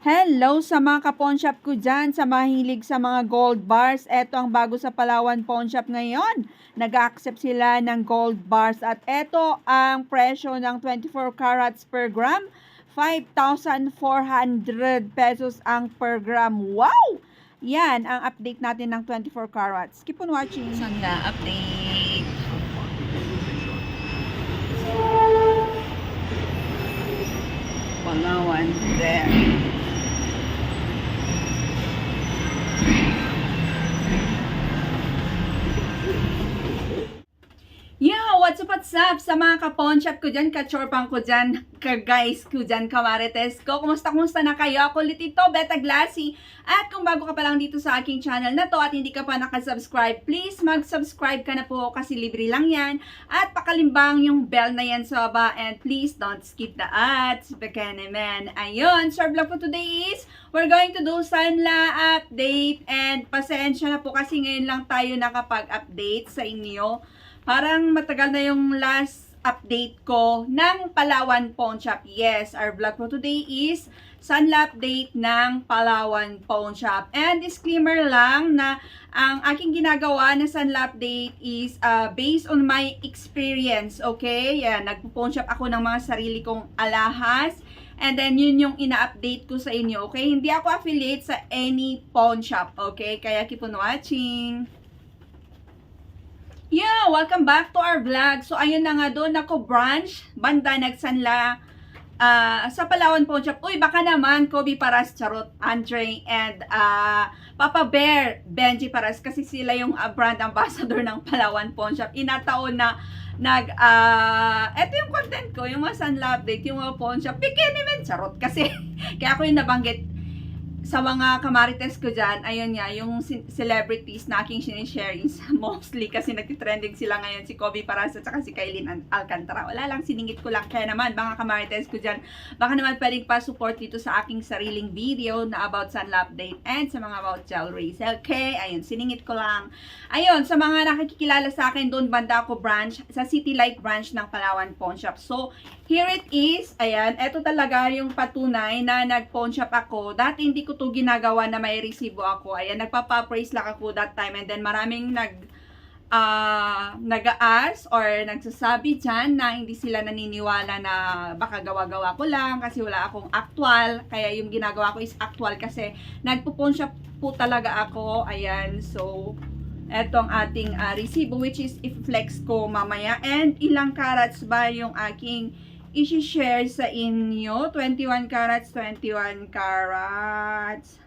Hello sa mga ka-pawn shop ko dyan, sa mahilig sa mga gold bars. Ito ang bago sa Palawan Pawn Shop ngayon. Nag-accept sila ng gold bars at ito ang presyo ng 24 carats per gram. 5,400 pesos ang per gram. Wow! Yan ang update natin ng 24 carats. Keep on watching. Sangga update. Palawan there. Yo, what's up, sa mga ka-pawn shop ko dyan, ka-chorpang ko dyan, ka-guys ko dyan, kamarites ko. Kumusta, kumusta na kayo? Ako ulit ito, Beta Glassy. At kung bago ka pa lang dito sa aking channel na to at hindi ka pa nakasubscribe, please mag-subscribe ka na po kasi libre lang yan. At pakalimbang yung bell na yan sa baba and please don't skip the ads. Bekene man. Ayun, so vlog for today is we're going to do Sanla update and pasensya na po kasi ngayon lang tayo nakapag-update sa inyo. Parang matagal na yung last update ko ng Palawan Pawn Shop. Yes, our vlog for today is Sunla update ng Palawan Pawn Shop. And disclaimer lang na ang aking ginagawa na Sunla update is uh, based on my experience. Okay? Yan, nagpo-pawn shop ako ng mga sarili kong alahas. And then, yun yung ina-update ko sa inyo, okay? Hindi ako affiliate sa any pawn shop, okay? Kaya keep on watching. Yeah, welcome back to our vlog. So, ayun na nga doon ako branch, banda nagsanla ah, sa Palawan Pawn. Uy, baka naman, Kobe Paras, Charot, Andre, and ah, Papa Bear, Benji Paras, kasi sila yung ah, brand ambassador ng Palawan Pawn. Inataon na nag, ah, eto yung content ko, yung mga Sunla update, yung mga pawn shop. Bikini men, charot, kasi, kaya ako yung nabanggit sa mga kamarites ko dyan, ayun nga, yung ce- celebrities na aking sinishare is mostly kasi nagtitrending sila ngayon si Kobe Paras at si Kailin Al- Alcantara. Wala lang, siningit ko lang. Kaya naman, mga kamarites ko dyan, baka naman pwedeng pa-support dito sa aking sariling video na about Sunla Update and sa mga about jewelries. Okay, ayun, siningit ko lang. Ayun, sa mga nakikilala sa akin, doon banda ako branch, sa City Light branch ng Palawan Pawn Shop. So, here it is. Ayan, eto talaga yung patunay na nag-pawn shop ako. Dati hindi ko to ginagawa na may resibo ako. Ayan, nagpapa-praise lang ako that time. And then maraming nag ah nag-aas or nagsasabi dyan na hindi sila naniniwala na baka gawa-gawa ko lang kasi wala akong actual. Kaya yung ginagawa ko is actual kasi nagpo-pawn shop po talaga ako. Ayan, so etong ating ah, resibo which is i-flex ko mamaya. And ilang carats ba yung aking i-share sa inyo? 21 carats, 21 carats.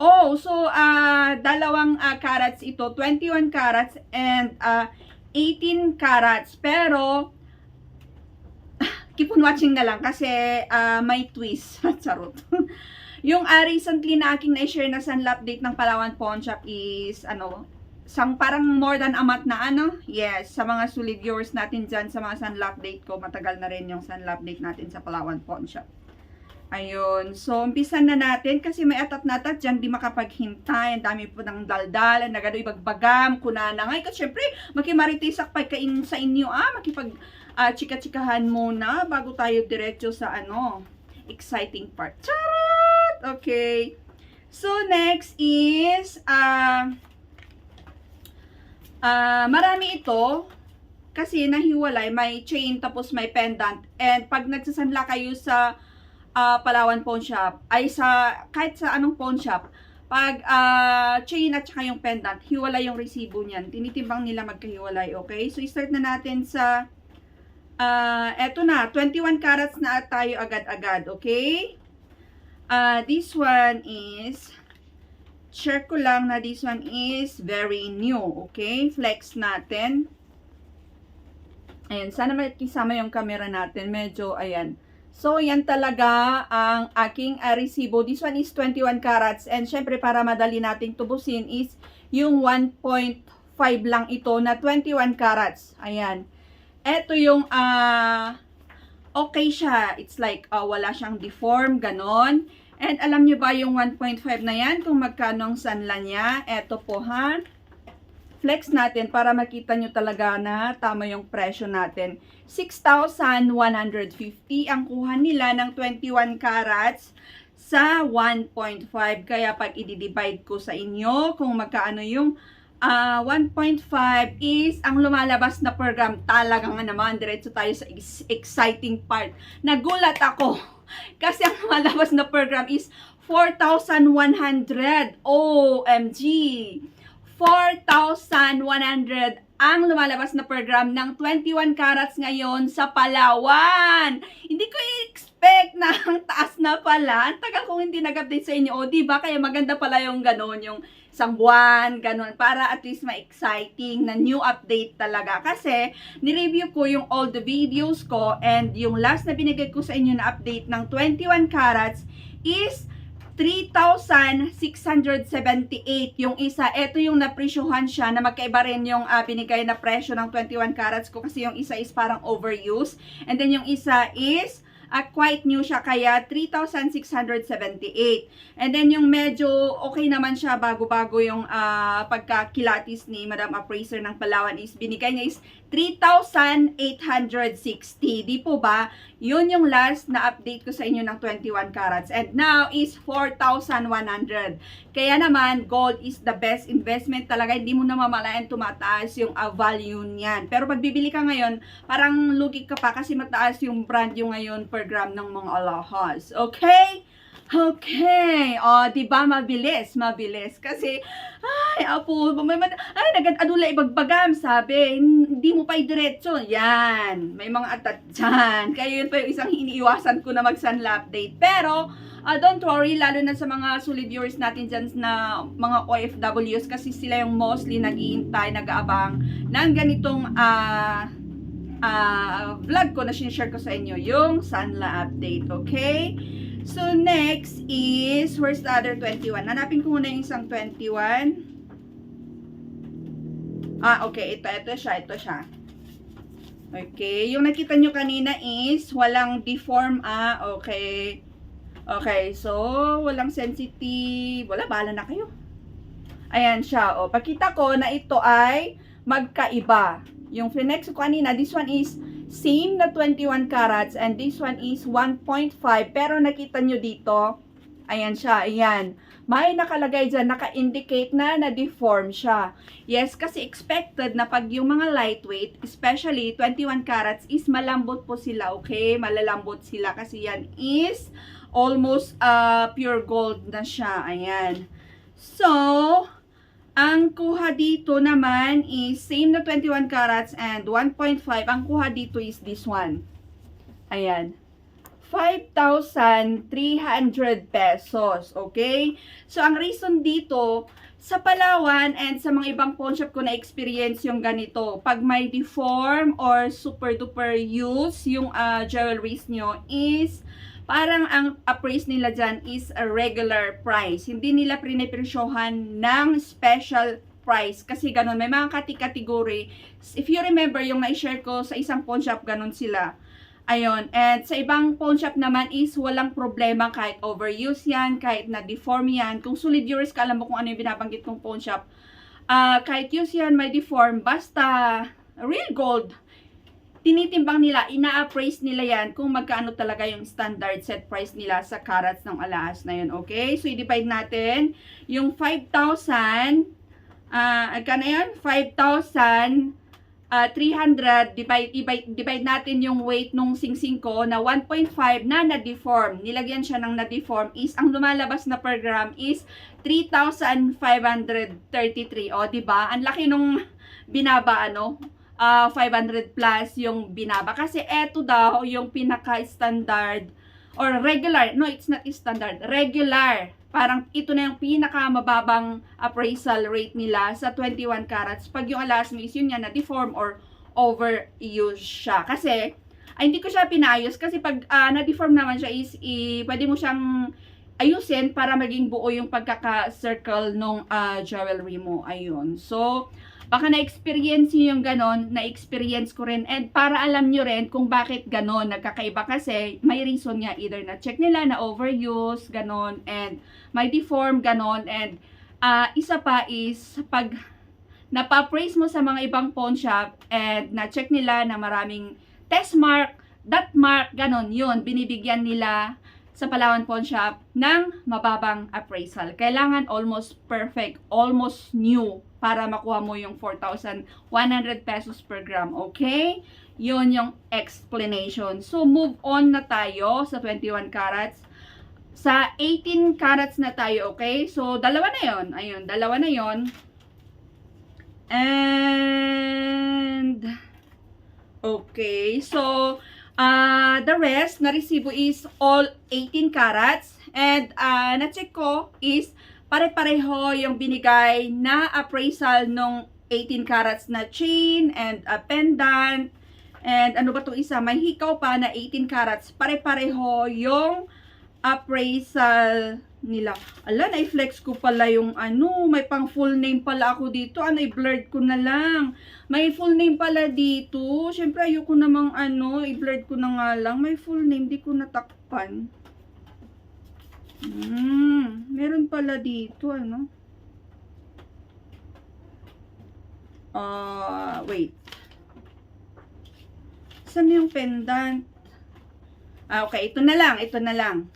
Oh, so ah dalawang ah, carats ito, 21 carats and ah 18 carats. Pero keep on watching na lang kasi ah, may twist. Charot. yung ah, recently na aking na-share na Sunla update ng Palawan Pawn Shop is ano, sang parang more than a month na ano. Yes, sa mga solid viewers natin dyan sa mga Sunla update ko, matagal na rin yung Sunla update natin sa Palawan Pawn Shop. Ayun. So, umpisan na natin kasi may atat na atat dyan, di makapaghintay. Ang dami po ng daldal, nagado ibagbagam, kunana. Ngay, kasi syempre, makimaritis pa kain sa inyo, ah, makipag ah, chika-chikahan muna bago tayo diretso sa ano, exciting part. Charot! Okay. So, next is, ah, ah, marami ito, kasi nahiwalay, may chain tapos may pendant. And pag nagsasanla kayo sa ah, Palawan Pawn Shop, ay sa, kahit sa anong pawn shop, pag ah, chain at saka yung pendant, hiwalay yung resibo niyan. Tinitimbang nila magkahiwalay, okay? So, start na natin sa, ah, eto na, 21 carats na tayo agad-agad, okay? Ah, this one is, share ko lang na this one is very new, okay? Flex natin. Ayan, sana makisama yung camera natin. Medyo, ayan. So, yan talaga ang aking uh, resibo. This one is 21 carats. And syempre, para madali nating tubusin is yung 1.5 lang ito na 21 carats. Ayan. Ito yung, ah, okay siya. It's like, ah, wala siyang deform, ganon. And alam nyo ba yung 1.5 na yan, kung magkano ang sanla niya? Ito po, ha? flex natin para makita nyo talaga na tama yung presyo natin. 6,150 ang kuha nila ng 21 carats sa 1.5. Kaya pag i-divide ko sa inyo kung magkaano yung ah, 1.5 is ang lumalabas na program talaga nga naman diretso tayo sa ex- exciting part. Nagulat ako kasi ang lumalabas na program is 4,100. OMG! 4,100 ang lumalabas na program ng 21 carats ngayon sa Palawan. Hindi ko i-expect na ang taas na pala. Ang tagal kong hindi nag-update sa inyo. O, di ba? Kaya maganda pala yung ganun, yung isang buwan, ganun. Para at least ma-exciting na new update talaga. Kasi, nireview ko yung old videos ko and yung last na binigay ko sa inyo na update ng 21 carats is 3,678 yung isa. Ito yung napresyuhan siya na magkaiba rin yung ah, binigay na presyo ng 21 carats ko kasi yung isa is parang overuse. And then yung isa is ah, quite new siya kaya 3,678. And then yung medyo okay naman siya bago-bago yung ah, pagkakilatis ni Madam Appraiser ng Palawan is binigay niya is 3,860. Di po ba? Yun yung last na update ko sa inyo ng 21 carats. And now is 4,100. Kaya naman, gold is the best investment talaga. Hindi mo na mamalayan tumataas yung uh, value niyan. Pero pag bibili ka ngayon, parang lugi ka pa kasi mataas yung brand yung ngayon per gram ng mga alahas. Okay? Okay. O, di ba mabilis? Mabilis. Kasi, ay, apo, may man, ay, nagad-adula ibagbagam, sabi. Hindi mo pa diretso. Yan. May mga atat dyan. Kaya yun pa yung isang iniiwasan ko na mag-sunla update. Pero, ah, don't worry, lalo na sa mga solid viewers natin dyan na mga OFWs kasi sila yung mostly nag-iintay, nag-aabang ng ganitong ah ah, vlog ko na sinishare ko sa inyo yung Sanla update, okay? So, next is, where's the other 21? Hanapin ko muna yung isang 21. Ah, okay. Ito, ito siya, ito siya. Okay. Yung nakita nyo kanina is, walang deform, ah, okay. Okay, so, walang sensitive. Wala, bahala na kayo. Ayan siya, o. Pakita ko na ito ay magkaiba. Yung flex ko kanina, this one is same na 21 carats and this one is 1.5 pero nakita nyo dito ayan siya, ayan. May nakalagay dyan, naka-indicate na na-deform siya. Yes, kasi expected na pag yung mga lightweight especially 21 carats is malambot po sila, okay? Malalambot sila kasi yan is almost uh, pure gold na siya, ayan. So kuha dito naman is same na 21 carats and 1.5. Ang kuha dito is this one. Ayan. 5,300 pesos. Okay? So, ang reason dito, sa Palawan and sa mga ibang pawn shop ko na experience yung ganito. Pag may deform or super duper use yung uh, jewelries nyo is parang ang appraise nila dyan is a regular price. Hindi nila pinipresyohan ng special price. Kasi ganun, may mga kati-kategory. If you remember, yung na-share ko sa isang pawn shop, ganun sila. Ayun. And sa ibang pawn shop naman is walang problema kahit overuse yan, kahit na-deform yan. Kung solid viewers ka, alam mo kung ano yung binabanggit kong pawn shop. Ah, kahit use yan, may deform, basta real gold tinitimbang nila, ina-appraise nila yan kung magkano talaga yung standard set price nila sa carats ng alahas na yun. Okay? So, i-divide natin yung 5,000, ah, uh, na yan? 5,000, ah, 300, divide, divide, divide natin yung weight nung singsing ko na 1.5 na na-deform. Nilagyan siya ng na-deform is, ang lumalabas na per gram is 3,533. O, ba? Ang laki nung binaba, ano? Uh, 500 plus yung binaba. Kasi eto daw yung pinaka-standard or regular. No, it's not standard. Regular. Parang ito na yung pinaka-mababang appraisal rate nila sa 21 carats. Pag yung alas mo is yun yan na deform or overuse siya. Kasi, ay hindi ko siya pinayos kasi pag uh, na-deform naman siya is i, pwede mo siyang ayusin para maging buo yung pagkaka-circle nung uh, jewelry mo. Ayun. So, Baka na-experience nyo yung ganon, na-experience ko rin. And para alam nyo rin kung bakit ganon, nagkakaiba kasi, may reason nga either na check nila na overuse, ganon, and may deform, ganon, and uh, isa pa is pag napapraise mo sa mga ibang pawn shop and na-check nila na maraming test mark, that mark, ganon, yun, binibigyan nila sa Palawan Pawn Shop ng mababang appraisal. Kailangan almost perfect, almost new para makuha mo yung 4,100 pesos per gram. Okay? Yun yung explanation. So, move on na tayo sa 21 carats. Sa 18 carats na tayo, okay? So, dalawa na yon Ayun, dalawa na yon And, okay. So, uh, the rest na resibo is all 18 carats. And, uh, na-check ko is pare-pareho yung binigay na appraisal nung 18 carats na chain and a pendant. And ano ba itong isa? May hikaw pa na 18 carats. Pare-pareho yung appraisal nila. Ala, na-flex ko pala yung ano, may pang full name pala ako dito. Ano, i-blurred ko na lang. May full name pala dito. Siyempre, ayoko namang ano, i-blurred ko na nga lang. May full name, di ko natakpan. Hmm, meron pala dito, ano? Ah, wait. Saan yung pendant? Ah, okay. Ito na lang. Ito na lang.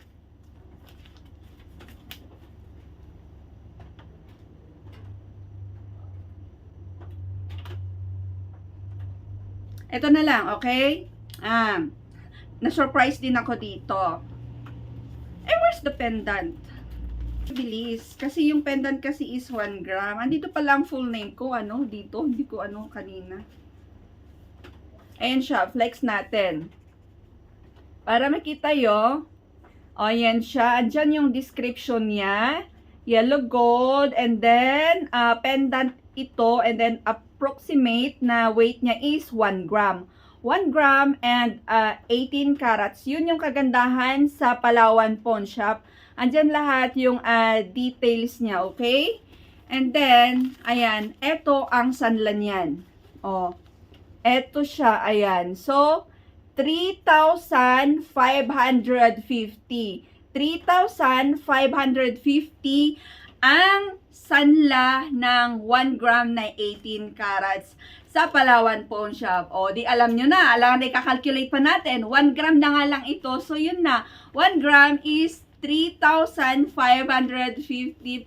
Ito na lang, okay? Um, na-surprise din ako dito. Eh, where's the pendant? Bilis. Kasi yung pendant kasi is 1 gram. Andito pa lang full name ko, ano, dito. Hindi ko ano kanina. Ayan siya, flex natin. Para makita yo, o yan siya, andyan yung description niya, yellow gold, and then, uh, pendant ito, and then approximate na weight niya is 1 gram. 1 gram and uh, 18 carats. Yun yung kagandahan sa Palawan Pawn Shop. Andyan lahat yung uh, details niya, okay? And then, ayan, eto ang sanlan yan. Oh, eto siya, ayan. So, 3,550. 3,550 ang sanla ng 1 gram na 18 carats sa Palawan Pawn Shop. O, di alam nyo na. Alam na i-calculate pa natin. 1 gram na nga lang ito. So, yun na. 1 gram is 3,550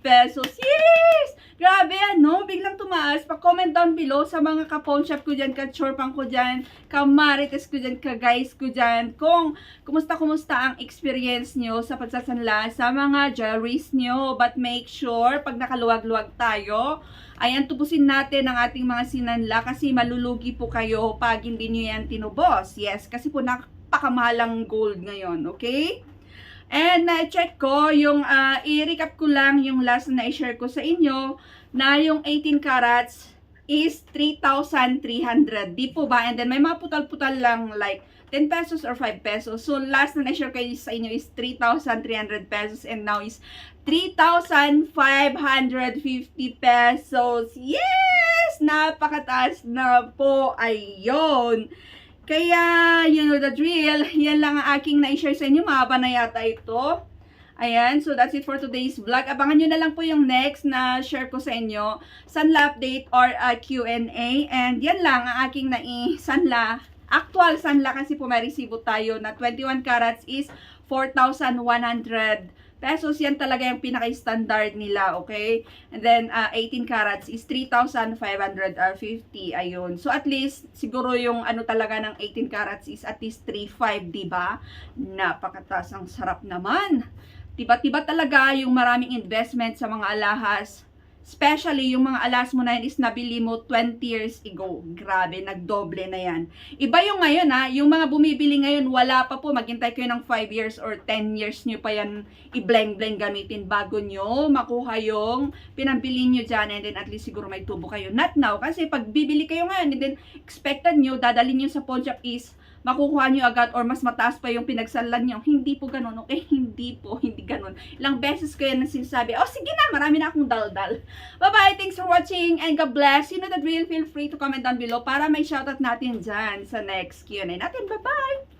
pesos. Yes! Grabe, ano? Biglang tumaas. Pa-comment down below sa mga ka-pawn shop ko dyan, ka-chorpang ko dyan, ka-marites ko dyan, ka-guys ko dyan. Kung kumusta-kumusta ang experience nyo sa pagsasanla sa mga jewelries nyo. But make sure, pag nakaluwag-luwag tayo, ayan, tubusin natin ang ating mga sinanla kasi malulugi po kayo pag hindi nyo yan tinubos. Yes, kasi po napakamahalang gold ngayon, okay? And na-check ko, yung ah, i-recap ko lang yung last na i-share ko sa inyo na yung 18 carats is 3,300. Di po ba? And then may mga putal-putal lang like 10 pesos or 5 pesos. So last na na-share ko sa inyo is 3,300 pesos and now is 3,550 pesos. Yes! Napakataas na po. Ayun. Kaya, you know the drill. Yan lang ang aking na-share sa inyo. Mahaba na yata ito. Ayan, so that's it for today's vlog. Abangan nyo na lang po yung next na share ko sa inyo. Sanla update or uh, Q&A. And yan lang ang aking nai-sanla. Actual sanla kasi po may resibo tayo na 21 carats is 4,100 pesos. Yan talaga yung pinaka-standard nila, okay? And then, uh, 18 carats is 3,550. Ayun. So, at least, siguro yung ano talaga ng 18 carats is at least 3,500, di ba? Napakataas. Ang sarap naman. Tiba-tiba talaga yung maraming investment sa mga alahas. Especially yung mga alas mo na yan is nabili mo 20 years ago. Grabe, nagdoble na yan. Iba yung ngayon ha, yung mga bumibili ngayon, wala pa po. Maghintay kayo ng 5 years or 10 years nyo pa yan i-bleng-bleng gamitin bago nyo makuha yung pinambili nyo dyan and then at least siguro may tubo kayo. Not now, kasi pag bibili kayo ngayon and then expected nyo, dadalhin nyo sa pawn shop is makukuha nyo agad or mas mataas pa yung pinagsalan nyo. Hindi po ganun, okay? Hindi po, hindi ganun. Ilang beses ko yan na sinasabi, oh sige na, marami na akong daldal. Bye-bye, thanks for watching and God bless. You know the drill, feel free to comment down below para may shoutout natin dyan sa next Q&A natin. Bye-bye!